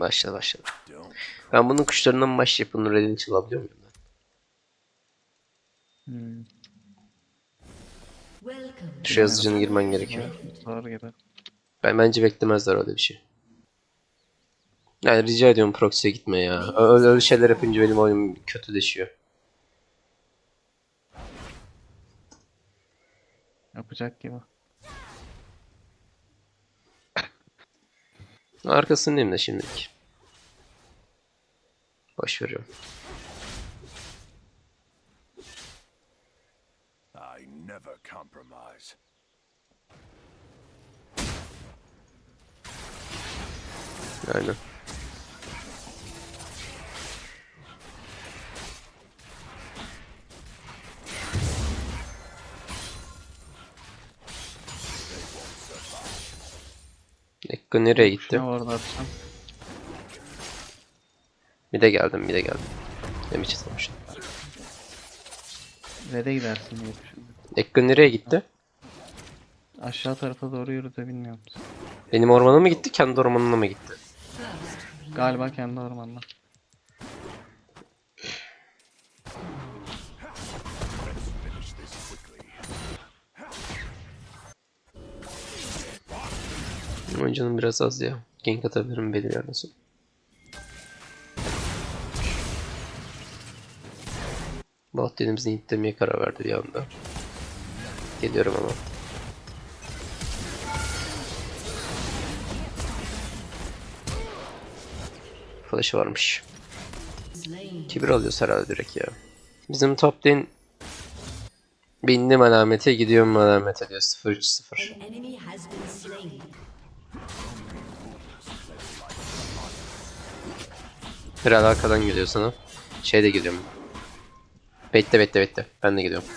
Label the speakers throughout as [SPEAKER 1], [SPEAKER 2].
[SPEAKER 1] Başladı başladı. Ben bunun kuşlarından başlayıp bunun redini çalabiliyor muyum ben?
[SPEAKER 2] Hmm.
[SPEAKER 1] Şu yazıcının girmen gerekiyor.
[SPEAKER 2] Gibi.
[SPEAKER 1] Ben bence beklemezler öyle bir şey. Yani rica ediyorum proxy'ye gitme ya. Öyle, öyle şeyler yapınca benim oyunum kötüleşiyor.
[SPEAKER 2] Yapacak gibi.
[SPEAKER 1] Arkasındayım da şimdilik. Boş veriyorum.
[SPEAKER 3] I never compromise.
[SPEAKER 1] Aynen. Ekko nereye gitti?
[SPEAKER 2] Şunu orada atacağım.
[SPEAKER 1] Bir de geldim, bir de geldim. Ne biçim sanmıştım.
[SPEAKER 2] Red'e gidersin diye düşündüm.
[SPEAKER 1] Ekko nereye gitti?
[SPEAKER 2] Aşağı tarafa doğru yürüdü bilmiyorum.
[SPEAKER 1] Benim ormana mı gitti, kendi ormanına mı gitti?
[SPEAKER 2] Galiba kendi ormanına.
[SPEAKER 1] Ama canım biraz az ya. Gank atabilirim belli bir yerden sonra. Bot dediğimizde ittirmeye karar verdi bir anda. Geliyorum ama. Flash'ı varmış. Kibir alıyoruz herhalde direkt ya. Bizim top lane bindim alamete gidiyorum alamete diyor 0-3-0. Kral arkadan geliyor sana. Şey de geliyorum. Bekle bekle bekle. Ben de geliyorum.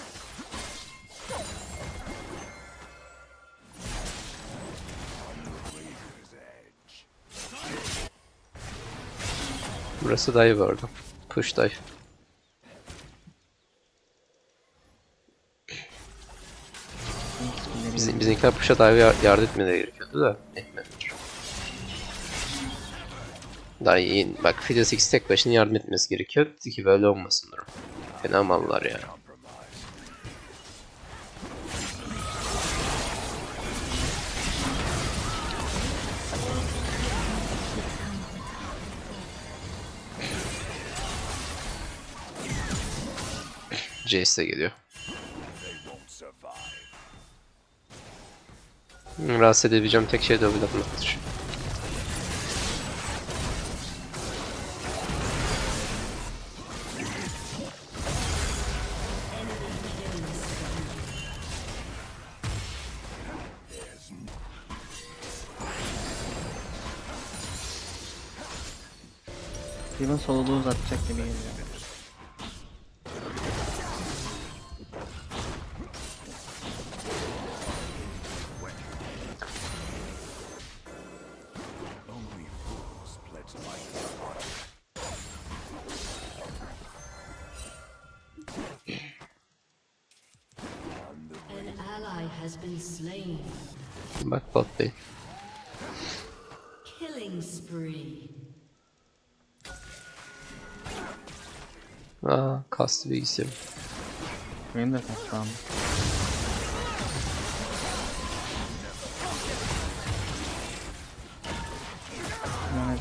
[SPEAKER 1] Burası dive orada. Push dive. Bizim, bizimkiler push'a dive yar- yardım etmeleri gerekiyordu da etmediler. Daha iyi. Bak Fiddle Six tek başına yardım etmesi gerekiyor ki böyle olmasın durum. Fena mallar ya. Jace de geliyor. Rahatsız edebileceğim tek şey double atmaktır.
[SPEAKER 2] Steven soluğu uzatacak gibi geliyor.
[SPEAKER 4] Ally has been slain.
[SPEAKER 1] Bak bot.
[SPEAKER 4] Killing spree.
[SPEAKER 1] Aa kastı bilgisayarım.
[SPEAKER 2] Benim de değil.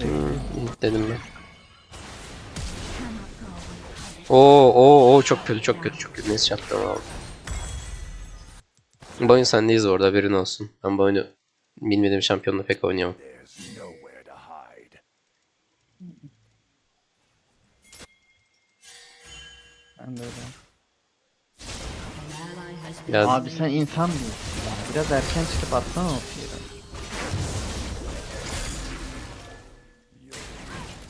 [SPEAKER 1] Hmm, dedim ben. Oo oo oo çok kötü çok kötü çok kötü. Neyse çattım abi. Bu oyun sendeyiz orada haberin olsun. Ben bu oyunu bilmediğim şampiyonla pek oynayamam.
[SPEAKER 2] Ben de öyle.
[SPEAKER 1] Biraz
[SPEAKER 2] Abi sen insan mısın? Biraz erken çıkıp atsana o tier'ı.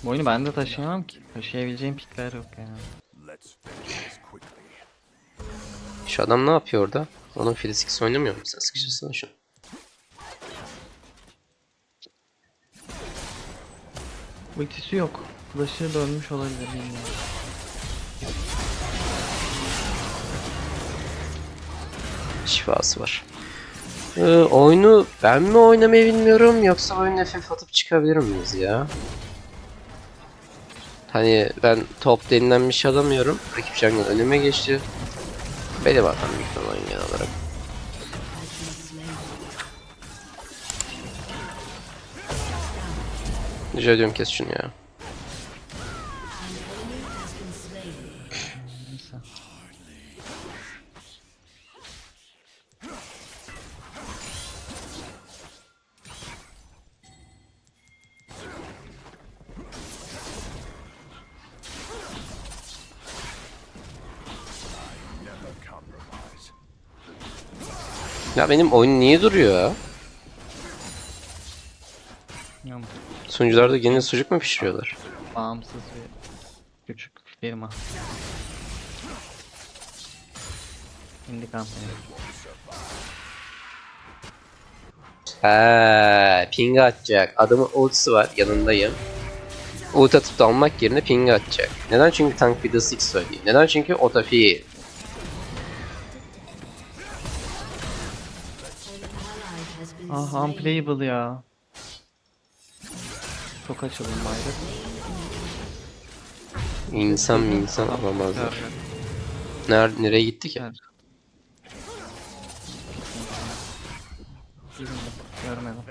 [SPEAKER 2] Bu oyunu ben de taşıyamam ki. Taşıyabileceğim pikler yok yani.
[SPEAKER 1] Şu adam ne yapıyor orada? Onun Fiddlesticks oynamıyor mu? Sen sıkışırsana şu.
[SPEAKER 2] Ultisi yok. Flash'ı dönmüş olabilir bilmiyorum.
[SPEAKER 1] Şifası var. Ee, oyunu ben mi oynamayı bilmiyorum yoksa oyunu FF atıp çıkabilir miyiz ya? Hani ben top denilen bir şey alamıyorum. Rakip jungle önüme geçti. Benim hatam büyük ihtimalle genel olarak. Rica ediyorum kes şunu ya. Ya benim oyun niye duruyor ya?
[SPEAKER 2] Yok,
[SPEAKER 1] Sunucularda yeni sucuk mu pişiriyorlar?
[SPEAKER 2] Bağımsız bir küçük firma. Indie company.
[SPEAKER 1] Eee ping atacak. Adamın ultisi var yanındayım. Ult atıp da almak yerine ping atacak. Neden? Çünkü tank bir de 6 söyleyeyim. Neden? Çünkü otofi.
[SPEAKER 2] Ah unplayable ya. Çok açıldım bayrak.
[SPEAKER 1] İnsan mı insan alamazlar. Nerede, nereye gitti ki?
[SPEAKER 2] Görmedim.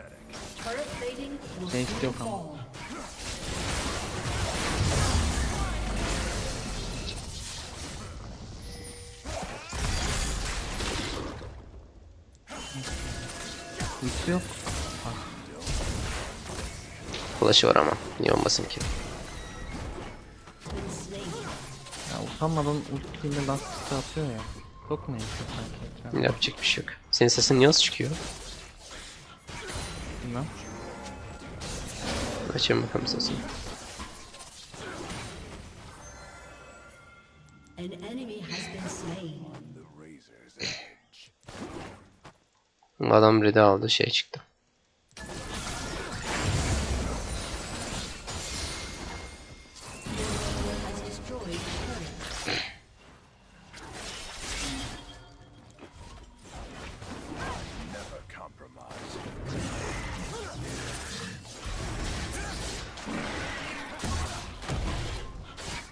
[SPEAKER 4] Soon
[SPEAKER 2] yok ama. Ulti yok.
[SPEAKER 1] Flash'ı var ama. Niye olmasın ki?
[SPEAKER 2] Ya utanmadan ultiyle last hit atıyor ya. Çok mu yapıyor sanki? ekran?
[SPEAKER 1] Yapacak bir şey yok. Senin sesin niye az çıkıyor?
[SPEAKER 2] Bilmem.
[SPEAKER 1] Açayım bakalım sesini.
[SPEAKER 4] An enemy has been slain.
[SPEAKER 3] The razor's edge.
[SPEAKER 1] Adam red'i aldı şey çıktı.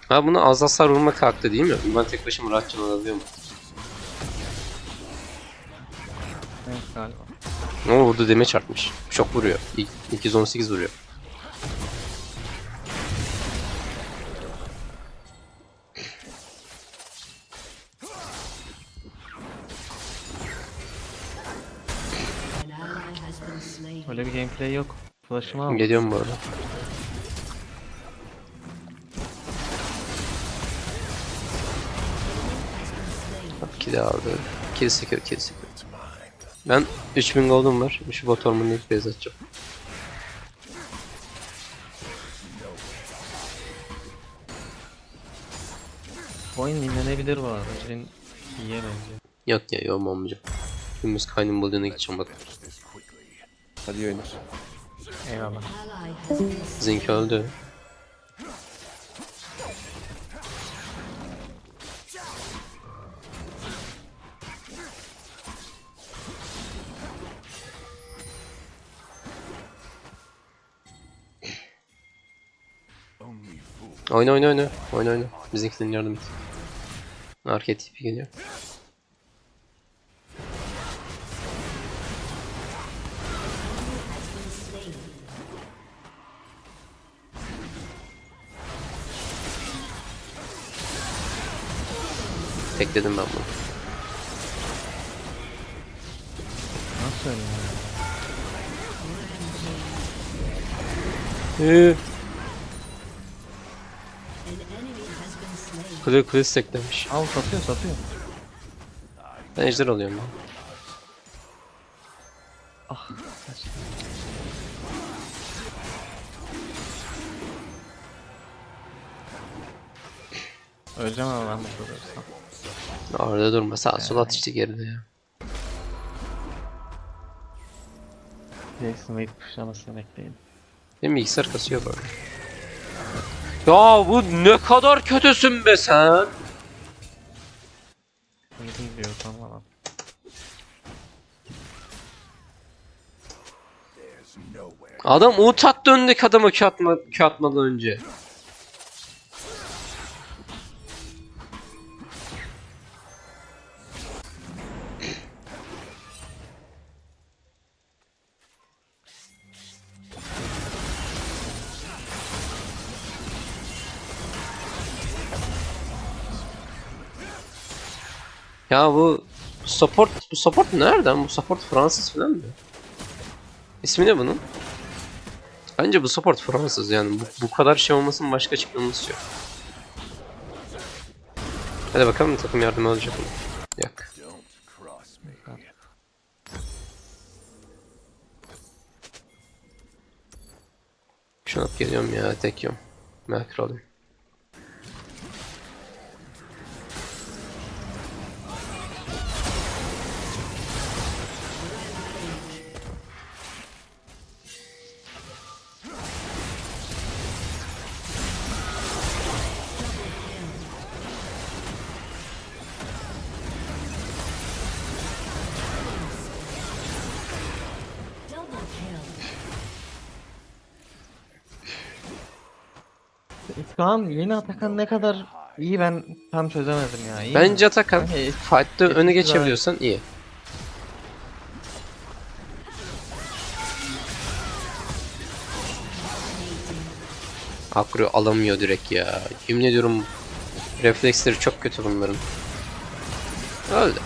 [SPEAKER 1] Ha bunu az hasar vurma kalktı değil mi? Ben tek başıma rahat can Ama vurdu deme çarpmış. Çok vuruyor. İlk- 218 vuruyor.
[SPEAKER 2] Öyle bir gameplay yok. Flash'ımı al.
[SPEAKER 1] Geliyorum bu arada. Bak kili aldı. Kill sekiyor, kill sekiyor. Ben 3000 gold'um var. Şu bot ormanını ilk base atacağım.
[SPEAKER 2] Oyun dinlenebilir bu arada. Jin iyiye benziyor.
[SPEAKER 1] Yok ya yok olmayacağım. Dümdüz kaynım bulduğuna gideceğim bak.
[SPEAKER 5] Hadi iyi oyunlar.
[SPEAKER 2] Eyvallah.
[SPEAKER 4] Ally has been slain.
[SPEAKER 1] Zink öldü. Oyna oyna oyna. Oyna oyna. Bizimkilerin yardım et. TP geliyor. Tekledim ben bunu.
[SPEAKER 2] Nasıl öyle ya?
[SPEAKER 1] Eee. Kule kule teklemiş.
[SPEAKER 2] Al satıyor satıyor.
[SPEAKER 1] Ben ejder alıyorum ben.
[SPEAKER 2] Ah. Öleceğim ama ben burada durursam.
[SPEAKER 1] Orada durma sağ sol at işte geride ya.
[SPEAKER 2] Jackson Wade pushlamasını bekleyin.
[SPEAKER 1] Benim bilgisayar kasıyor böyle. Ya bu ne kadar kötüsün be sen.
[SPEAKER 2] Diyor tamam.
[SPEAKER 1] Adam ult attı öndeki adama Q, atma, Q atmadan önce. Ya bu support bu support nereden? Bu support Fransız falan mı? İsmi ne bunun? Bence bu support Fransız yani bu, bu kadar şey olmasının başka açıklaması yok. Hadi bakalım takım yardım alacak mı? Yok. Şunu alıp geliyorum ya tek yiyorum. Makro alayım.
[SPEAKER 2] Şu an yeni Atakan ne kadar iyi ben tam çözemedim ya. İyi?
[SPEAKER 1] Bence Atakan
[SPEAKER 2] Kanka, es-
[SPEAKER 1] fight'ta öne geçebiliyorsan iyi. Akro alamıyor direkt ya. Yemin ediyorum refleksleri çok kötü bunların. Öldü.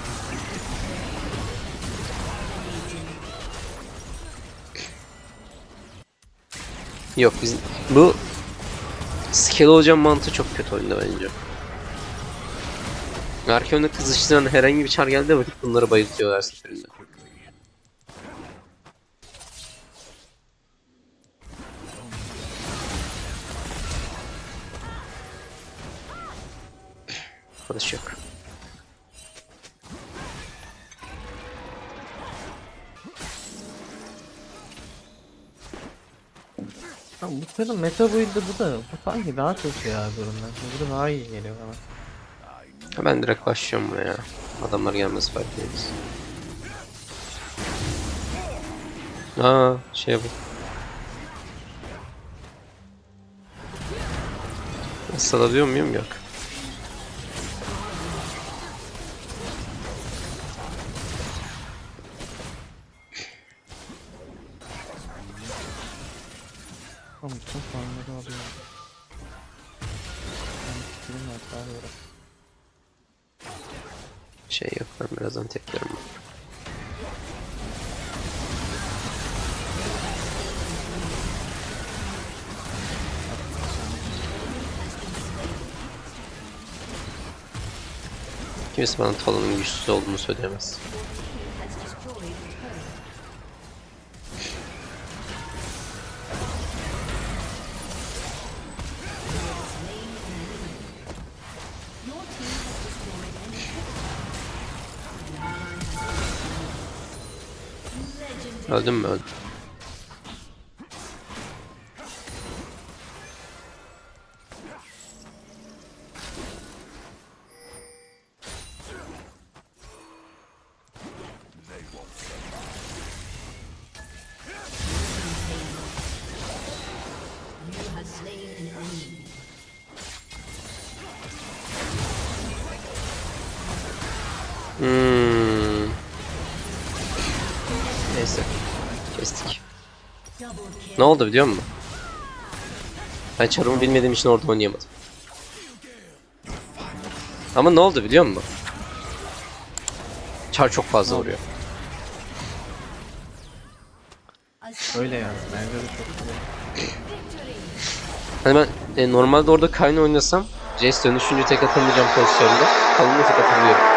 [SPEAKER 1] Yok biz bu skill olacağım mantığı çok kötü oyunda bence. Arka önde kızıştıran herhangi bir çar geldiği vakit bunları bayıltıyorlar seferinde. Arkadaş yok.
[SPEAKER 2] Tamam, bu senin meta build'i bu da bu sanki daha kötü ya durumdan. Bu da daha iyi geliyor bana.
[SPEAKER 1] Ben direkt başlıyorum buna ya. Adamlar gelmez farkındayız. Aa şey bu. Nasıl alabiliyor muyum? Yok.
[SPEAKER 2] Tamam bütün farmları alıyorum. Ben skill'im var daha iyi.
[SPEAKER 1] Şey ben birazdan teklerim. Kimse bana Talon'un güçsüz olduğunu söyleyemez. Öldüm mü öldüm. Ne oldu biliyor musun? Ben çarımı bilmediğim için orada oynayamadım. Ama ne oldu biliyor musun? Çar çok fazla vuruyor.
[SPEAKER 2] Öyle yani bence de çok iyi.
[SPEAKER 1] Hani ben e, normalde orada Kayn oynasam Jace dönüşünce tek atamayacağım pozisyonda. Kalınca tek atabiliyorum.